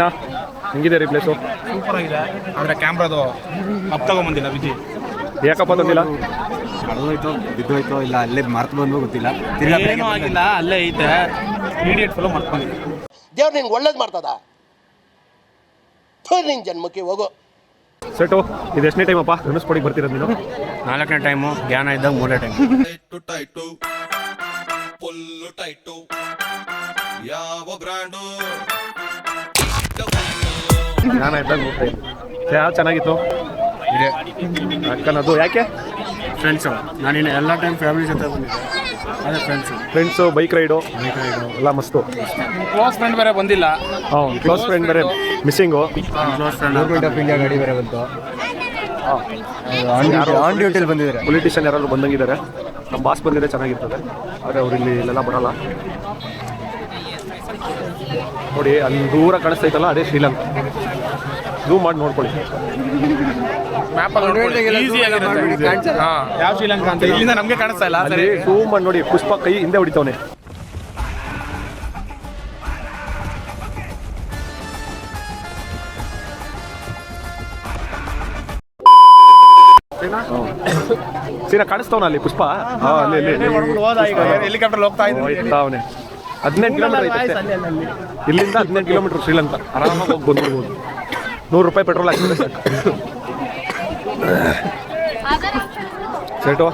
ನಾ, ಹೆಂಗಿದೆ ರೀ ಪ್ಲೇಸು ಸೂಪರ್ ಆಗಿದೆ ಆದರೆ ಕ್ಯಾಮ್ರಾದು ಅಪ್ ತಗೊಂಬಂದಿಲ್ಲ ವಿಜಿ. ಯಾಕಪ್ಪ ತಂದಿಲ್ಲ ಹೋಯ್ತು ಬಿದ್ದೋಯ್ತು ಇಲ್ಲ ಅಲ್ಲೇ ಮರ್ತು ಬಂದು ಗೊತ್ತಿಲ್ಲ. ತಿರ್ಗಾ ಏನೂ ಆಗಿಲ್ಲ ಅಲ್ಲೇ ಐತೆ. ಇಮಿಡಿಯೇಟ್ ಫುಲ್ ಮಾಡ್ಕೊಂಡಿದ್ದೆ ದೇವ್ರು ನಿನ್ಗೆ ಒಳ್ಳೇದು ಮಾಡ್ತದ? ಥು, ನಿನ್ ಜನ್ಮಕ್ಕೆ ಹೋಗು. ಸೆಟು ಇದು ಎಷ್ಟನೇ ಟೈಮಪ್ಪ ಧನುಷ್ಪಡಿಗೆ ಬರ್ತಿರೋದು ನೀನು? ನಾಲ್ಕನೇ ಟೈಮು ಜ್ಞಾನ ಇದ್ದಾಗ ಮೂರನೇ ಟೈಮ್ ಟೈಟು ಯಾವ ಬ್ರ್ಯಾಂಡು ನಾನು ಇದ್ದಾಗ ಇದ್ದೆ. ಯಾವ ಚೆನ್ನಾಗಿತ್ತು? ಇದೆ. ಅಕ್ಕನದು ಯಾಕೆ? ಫ್ರೆಂಡ್ಸು ನಾನಿನ್ನು ಎಲ್ಲ ಟೈಮ್ ಫ್ಯಾಮಿಲಿ ಜೊತೆ ಬಂದಿದ್ದೆ. ಅದೇ ಫ್ರೆಂಡ್ಸು ಫ್ರೆಂಡ್ಸು ಬೈಕ್ ರೈಡು ಎಲ್ಲ ಮಸ್ತು. ಕ್ಲೋಸ್ ಫ್ರೆಂಡ್ ಬೇರೆ ಬಂದಿಲ್ಲ. ಹ್ಞೂ ಕ್ಲೋಸ್ ಫ್ರೆಂಡ್ ಬೇರೆ missing close friend government of India ಗಾಡಿ ಬೇರೆ ಬಂತು. ಆನ್ ಡ್ಯೂಟಿಲಿ ಬಂದಿದ್ದಾರೆ. ಪೊಲಿಟಿಷಿಯನ್ ಯಾರಾದರೂ ಬಂದಂಗಿದ್ದಾರೆ? ನಮ್ಮ ಬಾಸ್ ಬಂದಿದ್ರೆ ಚೆನ್ನಾಗಿರ್ತದೆ ಆದರೆ ಅವ್ರು ಇಲ್ಲಿ ಇಲ್ಲೆಲ್ಲ ಬರಲ್ಲ. ನೋಡಿ ಅಲ್ಲಿ ದೂರ ಕಾಣಿಸ್ತೈತಲ್ಲ ಅದೇ ಶ್ರೀಲಂಕಾ. ಝೂಮ್ ಮಾಡಿ ನೋಡ್ಕೊಳ್ಳಿ. ಯಾವ ಶ್ರೀಲಂಕಾ ಅಂತ ಇಲ್ಲಿಂದ ನಮಗೆ ಕಾಣಿಸ್ತಾ ಇಲ್ಲ ಅಲ್ಲಿ ಝೂಮ್ ಮಾಡಿ ನೋಡಿ ಪುಷ್ಪ ಕೈ ಹಿಂದೆ ಹೊಡಿತವನೆ. ಸೀನಾ ಕಾಣಿಸ್ತವನ ಅಲ್ಲಿ ಪುಷ್ಪ? ಹಾ, ಅಲ್ಲಿ ಅಲ್ಲಿ. ಹೆಲಿಕಾಪ್ಟರ್ ಹೋಗ್ತಾ ಇದ್ದೆ ಹೋಯ್ತಾವನೆ ಹದಿನೆಂಟು ಕಿಲೋಮೀಟರ್ ಐತೆ ಅಷ್ಟೇ. ಇಲ್ಲಿಂದ ಹದಿನೆಂಟು ಕಿಲೋಮೀಟರ್ ಶ್ರೀಲಂಕಾ. ಆರಾಮಾಗಿ ಹೋಗಿ ಬಂದ್ಬಿಡ್ಬೋದು. ನೂರು ರೂಪಾಯಿ ಪೆಟ್ರೋಲ್ ಹಾಕಿದ್ರೆ ಸಾಕು. ಸೇಟು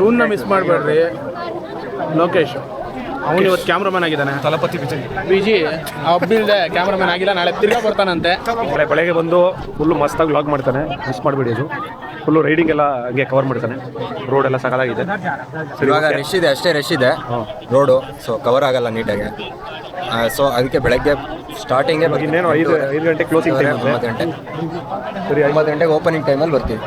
ಇವನ್ನ ಮಿಸ್ ಮಾಡಬೇಡ್ರಿ. ಲೋಕೇಶ್. ಅವನು ಇವತ್ತು ಕ್ಯಾಮ್ರಾಮನ್ ಆಗಿದ್ದಾನೆ. ತಲಪತಿ ವಿಜಯ್. ವಿಜಿ ಹಬ್ಬಿಲ್ದೆ ಕ್ಯಾಮ್ರಾಮನ್ ಆಗಿಲ್ಲ ನಾಳೆ ತಿರ್ಗಾ ಬರ್ತಾನಂತೆ. ನಾಳೆ ಬೆಳಗ್ಗೆ ಬಂದು ಫುಲ್ಲು ಮಸ್ತಾಗಿ ವ್ಲಾಗ್ ಮಾಡ್ತಾನೆ. ಮಿಸ್ ಮಾಡಬೇಡಿ ಅದು. ಫುಲ್ಲು ರೈಡಿಂಗ್ ಎಲ್ಲ ಹಂಗೆ ಕವರ್ ಮಾಡ್ತಾನೆ. ರೋಡ್ ಎಲ್ಲ ಸಕಾಲಾಗಿದೆ. ಇವಾಗ. ರಶ್ ಇದೆ ಅಷ್ಟೇ ರಶ್ ಇದೆ. ರೋಡು ಸೊ ಕವರ್ ಆಗಲ್ಲ ನೀಟಾಗಿ ಸೊ ಅದಕ್ಕೆ ಬೆಳಗ್ಗೆ ಸ್ಟಾರ್ಟಿಂಗೇ ಇನ್ನೇನು ಐದು ಐದು ಗಂಟೆ ಕ್ಲೋಸಿಂಗ್ ಟೈಮ್ ಒಂಬತ್ತು ಗಂಟೆ. ಸರಿ ಒಂಬತ್ತು ಗಂಟೆಗೆ ಓಪನಿಂಗ್ ಟೈಮಲ್ಲಿ ಬರ್ತೀವಿ.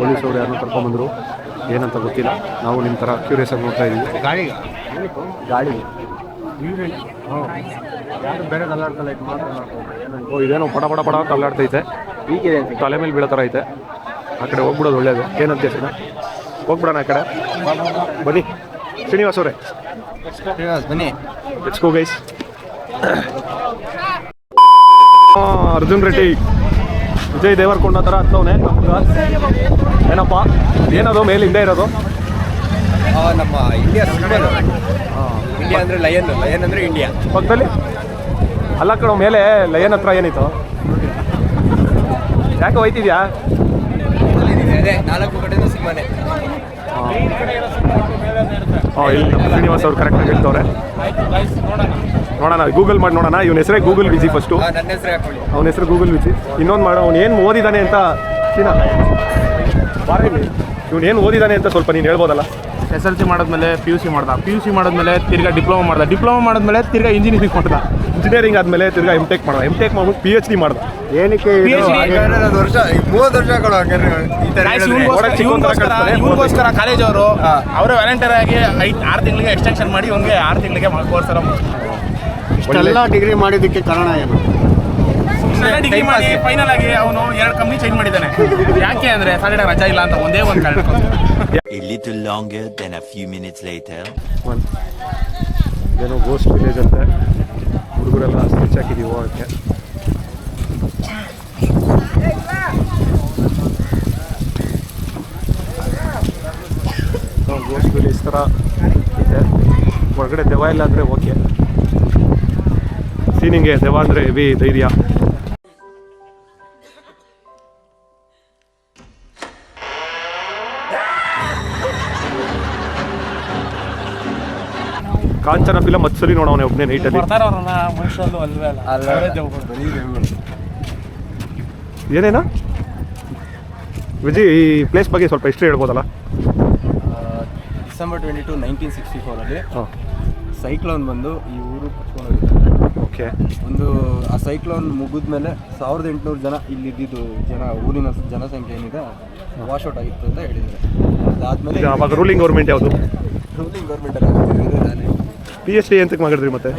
ಪೊಲೀಸವ್ರು ಯಾರನ್ನೂ ಕರ್ಕೊಂಬಂದರು ಏನಂತ ಗೊತ್ತಿಲ್ಲ. ನಾವು ನಿಮ್ಮ ಥರ ಕ್ಯೂರಿಯಸ್ ಆಗಿ ನೋಡ್ತಾ ಇದ್ದೀವಿ ಗಾಡಿ ಗಾಡಿ ಓ ಇದೇನೋ ಪಡ ಪಡ ಪಡ ಅಂತ ಅಲ್ಲಾಡ್ತೈತೆ ತಲೆ ಮೇಲೆ ಬೀಳೋ ಥರ ಐತೆ. ಆ ಕಡೆ ಹೋಗ್ಬಿಡೋದು ಒಳ್ಳೇದು. ಏನಂತ ಹೇಳ್ತೀನಿ ಹೋಗ್ಬಿಡೋಣ ಆ ಕಡೆ. ಬನ್ನಿ. ಶ್ರೀನಿವಾಸ್ ಅವರೇ. ಬನ್ನಿ. Let's go guys Arjun Reddy. Vijay Devarakonda ಥರ ಹತ್ತವನೆ. ಏನಪ್ಪ? ಏನದು ಮೇಲೆ ಹಿಂದೆ ಇರೋದು? ಆ, ನಮ್ಮ ಇಂಡಿಯಾ ಸಿಂಬಲ್ ಇಂಡಿಯಾ ಅಂದರೆ ಲಯನ್ ಲಯನ್ ಅಂದರೆ ಇಂಡಿಯಾ ಪಕ್ಕದಲ್ಲಿ? ಅಲ್ಲ ಕಣ ಮೇಲೆ ಲಯನ್ ಹತ್ರ ಏನಿತ್ತು? ಯಾಕೆ ಹೋಯ್ತಿದ್ಯಾ? ಅದೇ ನಾಲ್ಕು ಕಡೆ ಸಿಂಹನೇ ಹಾಂ. ಇಲ್ಲಿ ಶ್ರೀನಿವಾಸ್ ಅವ್ರು ಕರೆಕ್ಟಾಗಿ ಹೇಳ್ತವ್ರೆ. ನೋಡೋಣ ಗೂಗಲ್ ಮಾಡಿ ನೋಡೋಣ. ಇವನ ಹೆಸರೇ ಗೂಗಲ್ ವಿಜಿ ಫಸ್ಟು ಅವನ ಹೆಸರು ಗೂಗಲ್ ವಿಜಿ ಇನ್ನೊಂದು ಮಾಡೋ ಅವ್ನು ಏನು ಓದಿದ್ದಾನೆ ಅಂತ ಸೀನಾ. ಇವನು ಏನು ಓದಿದ್ದಾನೆ ಅಂತ ಸ್ವಲ್ಪ ನೀನು ಹೇಳ್ಬೋದಲ್ಲ. ಎಸ್ ಎಲ್ ಸಿ ಮಾಡಿದ್ಮೇಲೆ ಪಿ ಯು ಸಿ ಮಾಡ್ದ. ಪಿ ಯು ಸಿ ಮಾಡಿದ್ಮೇಲೆ ತಿರ್ಗಾ ಡಿಪ್ಲೊಮಾ ಮಾಡ್ದ. ಡಿಪ್ಲೊಮಾ ಮಾಡಿದ್ಮೇಲೆ ತಿರ್ಗಾ ಇಂಜಿನಿಯರಿಂಗ್ ಮಾಡ್ದ. ಇಂಜಿನಿಯರಿಂಗ್ ಆದಮೇಲೆ ತಿರ್ಗಾ ಎಂ ಟೆಕ್ ಮಾಡ್ದ. ಎಂ ಟೆಕ್ ಮಾಡ್ಬಿಟ್ಟು ಪಿ ಎಚ್ ಡಿ ಮಾಡ್ದ. ಏನಕ್ಕೆ ವರ್ಷ ಮೂವತ್ತು ವರ್ಷ ಕಾಲೇಜ್ ಅವರು ಅವರೇ ವ್ಯಾಲೆಂಟರ್ ಆಗಿ ಐದು ಆರು ತಿಂಗಳಿಗೆ ಎಕ್ಸ್ಟೆನ್ಷನ್ ಮಾಡಿ ಇವನಿಗೆ ಆರು ತಿಂಗಳಿಗೆ ಕೋರ್ಸ್ ಎಲ್ಲ ಇಷ್ಟೆಲ್ಲ ಡಿಗ್ರಿ ಮಾಡಿದ್ದಕ್ಕೆ ಕಾರಣ ಏನು? ಡಿಗ್ರಿ ಮಾಡಿ ಫೈನಲ್ ಆಗಿ ಅವನು ಎರಡು ಕಂಪ್ನಿ ಚೇಂಜ್ ಮಾಡಿದ್ದಾನೆ. ಯಾಕೆ ಅಂದ್ರೆ ಸಾಟರ್ಡೆ ರಜಾ ಇಲ್ಲ ಅಂತ ಒಂದೇ ಒಂದು ಕಾರಣ A little longer than a few minutes later. ಏನೋ ಗೋಸ್ಟ್ ವಿಲೇಜ್ ಅಂತ. ಹುಡುಗರೆಲ್ಲ ಸ್ಕೆಚ್ ಹಾಕಿದ್ದೀವಿ ಹೋಗಕ್ಕೆ. ಗೋಸ್ಟ್ ವಿಲೇಜ್ ಥರ ಇದೆ. ಹೊರಗಡೆ ದೆವ ಇಲ್ಲ ಅಂದರೆ ಓಕೆ. ಸೀನಿಂಗೆ ದೇವ ಅಂದರೆ ಬಿ ಧೈರ್ಯ. ಕಾಂಚನ ಫಿಲಮ್ ಹತ್ತು ಸರಿ ನೋಡೋಣ ಒಬ್ಬನೇ ನೈಟಲ್ಲಿ ಅಲ್ಲ. ಏನೇನ? ವಿಜಯ್ ಈ ಪ್ಲೇಸ್ ಬಗ್ಗೆ ಸ್ವಲ್ಪ history ಹೇಳ್ಬೋದಲ್ಲ? December twenty two nineteen sixty ಫೋರಲ್ಲಿ cyclone ಬಂದು ಈ ಊರು ಓಕೆ ಒಂದು ಆ ಸೈಕ್ಲೋನ್ ಮುಗಿದ ಮೇಲೆ ಸಾವಿರದ ಎಂಟುನೂರು ಜನ ಇದ್ದಿದ್ದು ಜನ ಊರಿನ ಜನಸಂಖ್ಯೆ ಏನಿದೆ ವಾಶೌಟ್ ಆಗಿತ್ತು ಅಂತ ಹೇಳಿದ್ದಾರೆ. ಅದಾದ್ಮೇಲೆ ಈಗ ಅವಾಗ ರೂಲಿಂಗ್ ಗೌರ್ಮೆಂಟ್ ಯಾವುದು? Ruling government P H D ಎಂತಕ್ಕೆ ಮಾಡಿದ್ರಿ ಮತ್ತೆ?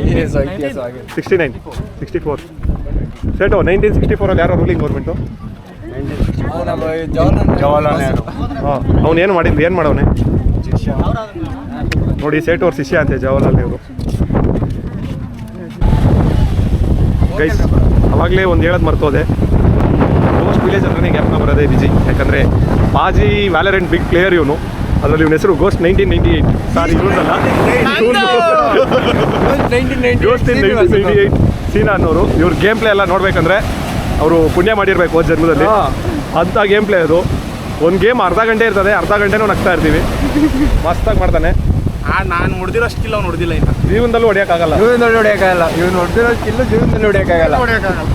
ಸಿಕ್ಸ್ಟಿ ನೈನ್ ಸಿಕ್ಸ್ಟಿ ಫೋರ್ ಸೇಟು ನೈನ್ಟೀನ್ ಸಿಕ್ಸ್ಟಿ ಫೋರಲ್ಲಿ ಯಾರೋ ರೂಲಿಂಗ್ ಗೌರ್ಮೆಂಟು ಜವಾಹರ್ಲಾಲ್ ನೆಹರು. ಹಾಂ ಅವ್ನು ಏನು ಮಾಡಿದ್ವಿ ಏನು ಮಾಡವನೆ? ನೋಡಿ ಸೇಟು ಅವ್ರ ಶಿಷ್ಯ ಅಂತೆ ಜವಾಹರ್ಲಾಲ್ ನೆಹರು. ಗೈಸ್ ಅವಾಗಲೇ ಒಂದು ಹೇಳೋದು ಮರ್ತೋದೆ. ಮೋಸ್ಟ್ ವಿಲೇಜ್ ಅಂದ್ರೆ ಗ್ಯಾಪ್ನ ಬರೋದೇ ಬಿಜಿ ಯಾಕಂದರೆ ಬಾಜಿ ವ್ಯಾಲರೆಂಟ್ ಬಿಗ್ ಪ್ಲೇಯರ್ ಇವನು. ಅದರಲ್ಲಿ ಇವನ ಹೆಸರು ghost nineteen ninety eight sorry ninety eight Seena ಅನ್ನೋರು. ಇವ್ರ ಗೇಮ್ ಪ್ಲೇ ಎಲ್ಲ ನೋಡಬೇಕಂದ್ರೆ ಅವರು ಪುಣ್ಯ ಮಾಡಿರ್ಬೇಕು ಹೋದ ಜನ್ಮದಲ್ಲಿ. ಅಂಥ ಗೇಮ್ ಪ್ಲೇ ಅದು. ಒಂದು ಗೇಮ್ ಅರ್ಧ ಗಂಟೆ ಇರ್ತದೆ. ಅರ್ಧ ಗಂಟೆನೂ ನಗ್ತಾ ಇರ್ತೀವಿ. ಮಸ್ತಾಗಿ ಮಾಡ್ತಾನೆ. ಆ ನಾನು ಹೊಡೆದಿರೋ ಸ್ಕಿಲ್ ಅವ್ನು ಹೊಡೆದಿಲ್ಲ ಇನ್ನು. ಜೀವನದಲ್ಲಿ ಹೊಡಿಯೋಕ್ಕಾಗಲ್ಲ. ಜೀವನದಲ್ಲಿ ಹೊಡಿಯೋಕ್ಕಾಗಲ್ಲ. ಇವನು ಹೊಡೆದಿರೋ ಸ್ಕಿಲ್ ಜೀವನದಲ್ಲಿ ಹೊಡಿಯೋಕ್ಕಾಗಲ್ಲ.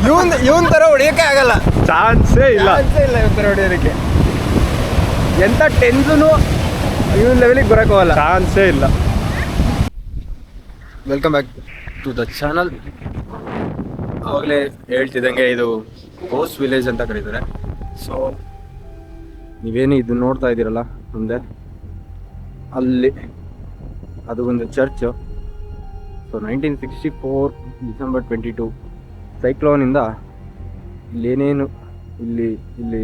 ಇವನ್ ಇವನ್ ಥರ ಹೊಡಿಯೋಕ್ಕೆ ಆಗಲ್ಲ. ಚಾನ್ಸೇ ಇಲ್ಲ. ಚಾನ್ಸೇ ಇಲ್ಲ ಇವನ್ ತರ ಹೊಡಿಯೋದಕ್ಕೆ. ಎಂಥ ಟೆನ್ಸುನು ಇವನ್ ಲೆವೆಲಿಗೆ ಬರೋಕ್ಕಾಗಲ್ಲ ಚಾನ್ಸೇ ಇಲ್ಲ. Welcome back to the channel ಆವಾಗಲೇ ಹೇಳ್ತಿದ್ದಂಗೆ ಇದು ಗೋಸ್ ವಿಲೇಜ್ ಅಂತ ಕರೀತಾರೆ. ಸೊ ನೀವೇನು ಇದು ನೋಡ್ತಾ ಇದ್ದೀರಲ್ಲ ಮುಂದೆ? ಅಲ್ಲಿ. ಅದು ಒಂದು church so nineteen sixty four December twenty two ಸೈಕ್ಲೋನಿಂದ ಇಲ್ಲೇನೇನು ಇಲ್ಲಿ ಇಲ್ಲಿ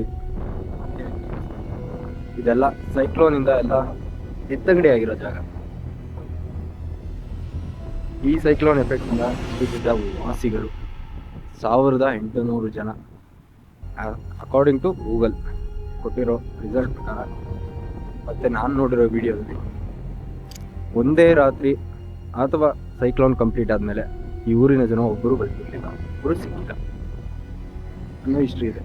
ಇದೆಲ್ಲ ಸೈಕ್ಲೋನಿಂದ ಎಲ್ಲ ಎತ್ತಂಗಡಿ ಆಗಿರೋ ಜಾಗ. ಈ ಸೈಕ್ಲೋನ್ ಎಫೆಕ್ಟಿಂದ ಬಿದ್ದಿದ್ದ ವಾಸಿಗಳು ಸಾವಿರದ ಎಂಟುನೂರು ಜನ. ಅಕಾರ್ಡಿಂಗ್ ಟು ಗೂಗಲ್ ಕೊಟ್ಟಿರೋ ರಿಸಲ್ಟ್ ಪ್ರಕಾರ, ಮತ್ತು ನಾನು ನೋಡಿರೋ ವಿಡಿಯೋದಲ್ಲಿ ಒಂದೇ ರಾತ್ರಿ ಅಥವಾ ಸೈಕ್ಲೋನ್ ಕಂಪ್ಲೀಟ್ ಆದಮೇಲೆ ಈ ಊರಿನ ಜನ ಒಬ್ಬರು ಬದುಕಿರಲಿಲ್ಲ ಒಬ್ಬರು ಸಿಕ್ಕಿಲ್ಲ. ಅನ್ನೋ ಹಿಸ್ಟ್ರಿ ಇದೆ.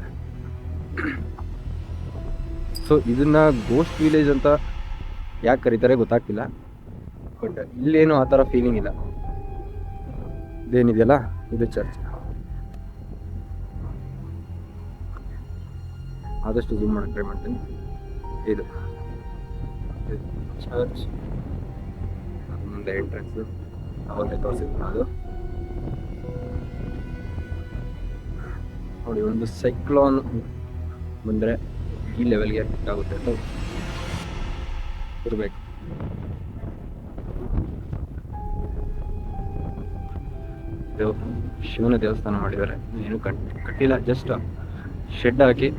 ಸೊ ಇದನ್ನ ಗೋಸ್ಟ್ ವಿಲೇಜ್ ಅಂತ ಯಾಕೆ ಕರೀತಾರೆ ಗೊತ್ತಾಗ್ತಿಲ್ಲ. ಬಟ್ ಇಲ್ಲೇನು ಆ ಥರ ಫೀಲಿಂಗ್ ಇಲ್ಲ. ಇದೇನಿದೆಯಲ್ಲ? ಇದು ಚರ್ಚ್ ಆದಷ್ಟು ಜೂಮ್ ಮಾಡೋಕೆ ಟ್ರೈ ಮಾಡ್ತೀನಿ. ಇದು. ಚರ್ಚ್ ಮುಂದೆ ಎಂಟ್ರೆನ್ಸ್ ಅವಾಗಲೇ ತೋರಿಸಿದ್ರು ಅದು ನೋಡಿ, ಒಂದು ಸೈಕ್ಲೋನ್ ಬಂದರೆ ಈ ಲೆವೆಲ್ಗೆ ಎಫೆಕ್ಟ್ ಆಗುತ್ತೆ ಅಂತ ಇರಬೇಕು. ದೇವ ಶಿವನ ದೇವಸ್ಥಾನ ಮಾಡಿದ್ದಾರೆ. ಏನು ಕಟ್, ಕಟ್ಟಿಲ್ಲ ಜಸ್ಟ್ ಶೆಡ್ ಹಾಕಿ.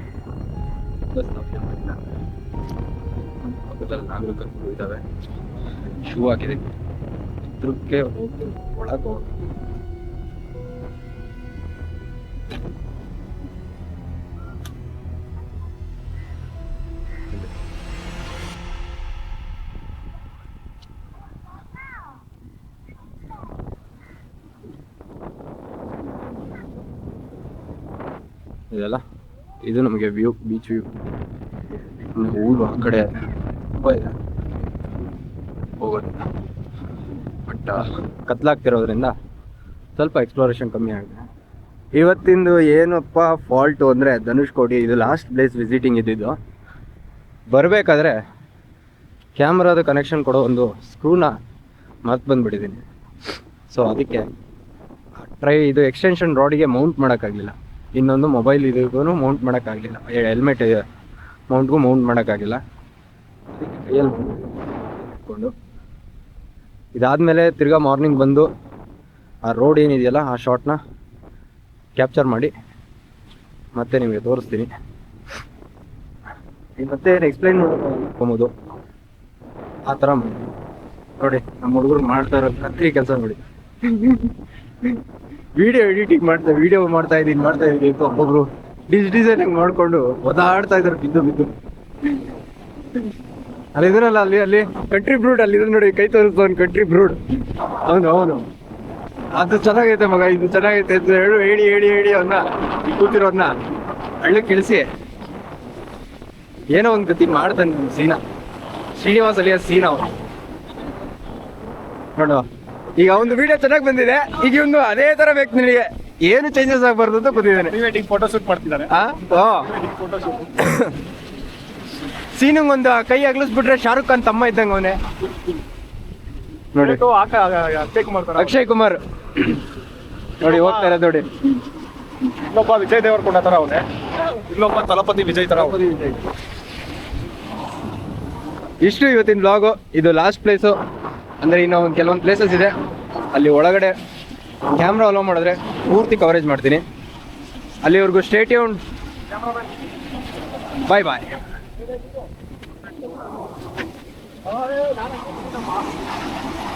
ಪಕ್ಕದಲ್ಲಿ ನಾಗರಿಕರು ಇದ್ದಾವೆ ಶೂ ಹಾಕಿದೆ. ಚಿತ್ರಕ್ಕೆ ಹೋಗಿ ಒಳಗೆ ಹೋಗಿ. ಇದೆಲ್ಲ ಇದು ನಮಗೆ ವ್ಯೂ ಬೀಚ್ ವ್ಯೂ ಊರು ಆ ಕಡೆ ತುಂಬ ಇದೆ ಹೋಗೋದು ಬಟ್ ಕತ್ಲಾಗ್ತಿರೋದ್ರಿಂದ ಸ್ವಲ್ಪ ಎಕ್ಸ್ಪ್ಲೋರೇಷನ್ ಕಮ್ಮಿ ಆಗಿದೆ. ಇವತ್ತಿಂದು ಏನಪ್ಪ ಫಾಲ್ಟು ಅಂದರೆ ಧನುಷ್ಕೋಟಿ ಇದು ಲಾಸ್ಟ್ ಪ್ಲೇಸ್ ವಿಸಿಟಿಂಗ್ ಇದ್ದಿದ್ದು. ಬರಬೇಕಾದ್ರೆ ಕ್ಯಾಮ್ರಾದ ಕನೆಕ್ಷನ್ ಕೊಡೋ ಒಂದು ಸ್ಕ್ರೂನ ಮರ್ತು ಬಂದುಬಿಟ್ಟಿದ್ದೀನಿ. ಸೊ ಅದಕ್ಕೆ ಟ್ರೈ ಇದು ಎಕ್ಸ್ಟೆನ್ಷನ್ ರಾಡಿಗೆ ಮೌಂಟ್ ಮಾಡೋಕ್ಕಾಗಲಿಲ್ಲ. ಇನ್ನೊಂದು ಮೊಬೈಲ್ ಇದಕ್ಕೂ ಮೌಂಟ್ ಮಾಡೋಕ್ಕಾಗಲಿಲ್ಲ. ಹೆಲ್ಮೆಟ್ ಮೌಂಟ್ಗೂ ಮೌಂಟ್ ಮಾಡೋಕ್ಕಾಗಿಲ್ಲ ಅದಕ್ಕೆ ಕೈಯಲ್ಲಿ ಇಟ್ಕೊಂಡು ಇದಾದಮೇಲೆ ತಿರ್ಗಾ ಮಾರ್ನಿಂಗ್ ಬಂದು ಆ ರೋಡ್ ಏನಿದೆಯಲ್ಲ, ಆ ಶಾರ್ಟ್ನ ಕ್ಯಾಪ್ಚರ್ ಮಾಡಿ ಮತ್ತೆ ನಿಮಗೆ ತೋರಿಸ್ತೀನಿ. ಮತ್ತೆ ಎಕ್ಸ್ಪ್ಲೈನ್ ಮಾಡ್ಕೊಬೋದು ಆ ಥರ ನೋಡಿ, ನಮ್ಮ ಹುಡುಗರು ಮಾಡ್ತಾ ಇರೋ ಕತ್ರಿ ಕೆಲಸ ನೋಡಿ. ವಿಡಿಯೋ ಎಡಿಟಿಂಗ್ ಮಾಡ್ತಾ ವಿಡಿಯೋ ಮಾಡ್ತಾ ಇದ್ದೀನಿ ಮಾಡ್ತಾ ಇದ್ದೀನಿ ಅಂತ ಒಬ್ಬೊಬ್ರು. ಡಿಸ್ ಡಿಸೈನಿಂಗ್ ಮಾಡ್ಕೊಂಡು ಒದಾಡ್ತಾ ಇದ್ದಾರೆ, ಬಿದ್ದು ಬಿದ್ದು. ಅಲ್ಲಿ ಇದ್ರಲ್ಲ ಅಲ್ಲಿ ಅಲ್ಲಿ. ಕಂಟ್ರಿ ಬ್ರೂಡ್ ಅಲ್ಲಿ ನೋಡಿ ಕೈ ತೋರಿಸ್ತಾವನ್ ಕಂಟ್ರಿ ಬ್ರೂಡ್ ಅವನು ಅವನು ಅದು ಚೆನ್ನಾಗೈತೆ ಮಗ ಇದು ಚೆನ್ನಾಗೈತೆ ಅಂತ ಹೇಳು ಹೇಳಿ ಹೇಳಿ ಹೇಳಿ ಅವನ್ನ ಕೂತಿರೋನ್ನ ಹಳ್ಳಿ ಇಳಿಸಿ ಏನೋ ಒಂದು ಗತಿ ಮಾಡ್ತಾನೆ ಅವ್ನು ಸೀನಾ. ಶ್ರೀನಿವಾಸ್ ಅಲಿಯ ಸೀನಾ ಅವನು. ನೋಡುವ ಈಗ ಒಂದು ವಿಡಿಯೋ ಚೆನ್ನಾಗಿ ಬಂದಿದೆ ಈಗ ಒಂದು ಅದೇ ತರ ಬೇಕು ನಿನಗೆ ಏನು ಚೇಂಜಸ್ ಆಗಬಾರ್ದು ಅಂತ ಕೂತಿದ್ದಾನೆ. Pre photo shoot? ಓ. ಸೀನಿಂಗ್ ಒಂದು ಕೈ ಅಗಲಿಸ್ಬಿಟ್ರೆ ಶಾರುಖ್ ಖಾನ್ ತಮ್ಮ ಇದ್ದಂಗ ಅವನೇ. ನೋಡಿ. ಅಕ್ಷಯ್ ಕುಮಾರ್ ಅಕ್ಷಯ್ ಕುಮಾರ್. ನೋಡಿ ಹೋಗ್ತಾ ಇರೋದು ನೋಡಿ. ಇನ್ನೊಬ್ಬ ವಿಜಯ್ ದೇವರಕೊಂಡ ತರ ಅವನೇ. ಇನ್ನೊಬ್ಬ ತಲಪತಿ ವಿಜಯ್ ತರ. ಇಷ್ಟು ಇವತ್ತಿನ ಬ್ಲಾಗು ಇದು ಲಾಸ್ಟ್ ಪ್ಲೇಸು ಅಂದರೆ ಇನ್ನು ಒಂದು ಕೆಲವೊಂದು ಪ್ಲೇಸಸ್ ಇದೆ. ಅಲ್ಲಿ ಒಳಗಡೆ ಕ್ಯಾಮ್ರಾ ಅಲೋ ಮಾಡಿದ್ರೆ ಪೂರ್ತಿ ಕವರೇಜ್ ಮಾಡ್ತೀನಿ. ಅಲ್ಲಿವರೆಗೂ ಸ್ಟೇಟ್ಯೂನ್ ಬಾಯ್ ಬಾಯ್ 아유 나는